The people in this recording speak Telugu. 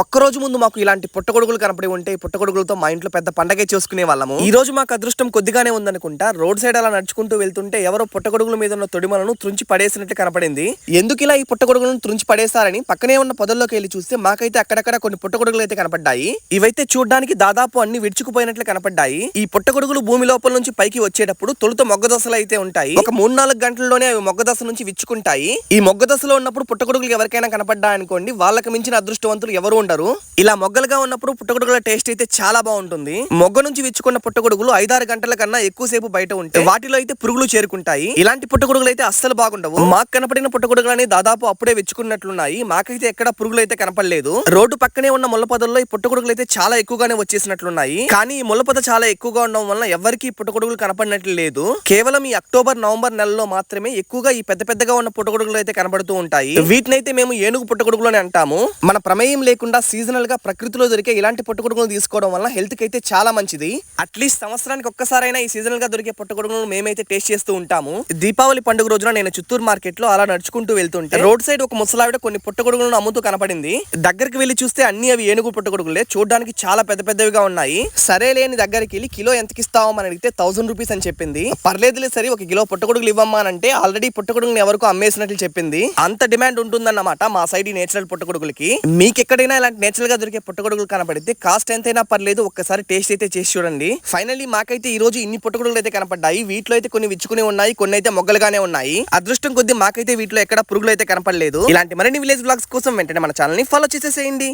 ఒక్క రోజు ముందు మాకు ఇలాంటి పుట్టగొడుగులు కనపడి ఉంటే పుట్టగొడుగులతో మా ఇంట్లో పెద్ద పండగే చేసుకునే వాళ్ళము. ఈ రోజు మాకు అదృష్టం కొద్దిగానే ఉందనుకుంటా రోడ్ సైడ్ అలా నడుచుకుంటూ వెళ్తుంటే ఎవరో పుట్టగొడుగుల మీద ఉన్న తొడిమలను త్రుంచి పడేసినట్లు కనపడింది. ఎందుకు ఇలా ఈ పుట్టగొడుగులను త్రుంచి పడేసారని పక్కనే ఉన్న పొదల్లోకి వెళ్ళి చూస్తే మాకైతే అక్కడక్కడ కొన్ని పుట్టగొడుగులు అయితే కనపడ్డాయి. ఇవైతే చూడడానికి దాదాపు అన్ని విడుచుకుపోయినట్లు కనపడ్డాయి. ఈ పుట్టగొడుగులు భూమి లోపల నుంచి పైకి వచ్చేటప్పుడు తొలుత మొగ్గదశలు అయితే ఉంటాయి. ఒక మూడు నాలుగు గంటల్లోనే అవి మొగ్గ దశ నుంచి విచ్చుకుంటాయి. ఈ మొగ్గ దశలో ఉన్నప్పుడు పుట్టగొడుగులు ఎవరికైనా కనపడ్డా అనుకోండి వాళ్ళకి మించిన అదృష్టవంతులు ఎవరు ఉండరు. ఇలా మొగ్గలుగా ఉన్నప్పుడు పుట్టగొడుగుల టేస్ట్ అయితే చాలా బాగుంటుంది. మొగ్గ నుంచి విచ్చుకున్న పుట్టగొడుగులు ఐదారు గంటల కన్నా ఎక్కువసేపు బయట ఉంటాయి వాటిలో అయితే పురుగులు చేరుకుంటాయి. ఇలాంటి పుట్టగొడుగులు అయితే అస్సలు బాగుండవు. మాకు కనపడిన పుట్టగొడుగులని దాదాపు అప్పుడే విచ్చుకున్నట్లున్నాయి. మాకైతే ఎక్కడ పురుగులు అయితే కనపడలేదు. రోడ్డు పక్కనే ఉన్న ముళ్ళ పొదల్లో ఈ పుట్టగొడుగులు అయితే చాలా ఎక్కువగానే వచ్చేసినట్లున్నాయి. కానీ ఈ ముళ్ళ పొద చాలా ఎక్కువగా ఉండడం వల్ల ఎవరికి పుట్టగొడుగులు కనపడినట్లు లేదు. కేవలం ఈ అక్టోబర్ నవంబర్ నెలలో మాత్రమే ఎక్కువగా ఈ పెద్ద పెద్దగా ఉన్న పుట్టగొడుగులు అయితే కనబడుతూ ఉంటాయి. వీటినైతే మేము ఏనుగు పుట్టగొడుగులు అని అంటాము. మన ప్రమేయం లేకుండా సీజనల్గా ప్రకృతిలో దొరికే ఇలాంటి పుట్టగొడుగులు తీసుకోవడం వల్ల హెల్త్కి అయితే చాలా మంచిది. అట్లీస్ట్ సంవత్సరానికి ఒక్కసారైనా ఈ సీజనల్గా దొరికే పుట్టగొడుగులను మేమైతే టేస్ట్ చేస్తూ ఉంటాము. దీపావళి పండుగ రోజున నేను చిత్తూరు మార్కెట్లో అలా నడుచుకుంటూ వెళ్తుంటే రోడ్ సైడ్ ఒక ముసలావిడ కొన్ని పుట్టగొడుగులను అమ్ముతూ కనపడింది. దగ్గరికి వెళ్ళి చూస్తే అన్ని అవి ఏనుగు పుట్టగొడుగులే చూడడానికి చాలా పెద్ద పెద్దవిగా ఉన్నాయి. సరే లేని దగ్గరికి వెళ్ళి కిలో ఎంతకి ఇస్తావా అని అడిగితే థౌసండ్ రూపీస్ అని చెప్పింది. పర్లేదులే సరే ఒక కిలో పుట్టగొడుగులు ఇవ్వమ్మా అని అంటే ఆల్రెడీ పుట్టగొడుగులను ఎవరికో అమ్మేసినట్లు చెప్పింది. అంత డిమాండ్ ఉంటుందన్నమాట మా సైడ్ ఈ నేచురల్ పుట్టగొడుగులకి మీకు ఎక్కడైనా ఇలాంటి నేచురల్గా దొరికే పుట్టగొడుగులు కనపడితే కాస్ట్ ఎంతైనా పర్లేదు ఒక్కసారి టేస్ట్ అయితే చేసి చూడండి. ఫైనల్లీ మాకైతే ఈ రోజు ఇన్ని పుట్టగొడుగులు అయితే కనపడ్డాయి. వీటిలో అయితే కొన్ని విచ్చుకుని ఉన్నాయి కొన్ని అయితే మొగ్గలుగానే ఉన్నాయి. అదృష్టం కొద్ది మాకైతే వీటిలో ఎక్కడ పురుగులు అయితే కనపడలేదు. ఇలాంటి మరిన్ని విలేజ్ బ్లాగ్స్ కోసం వెంటనే మన ఛానల్ని ఫాలో చేసేసేయండి.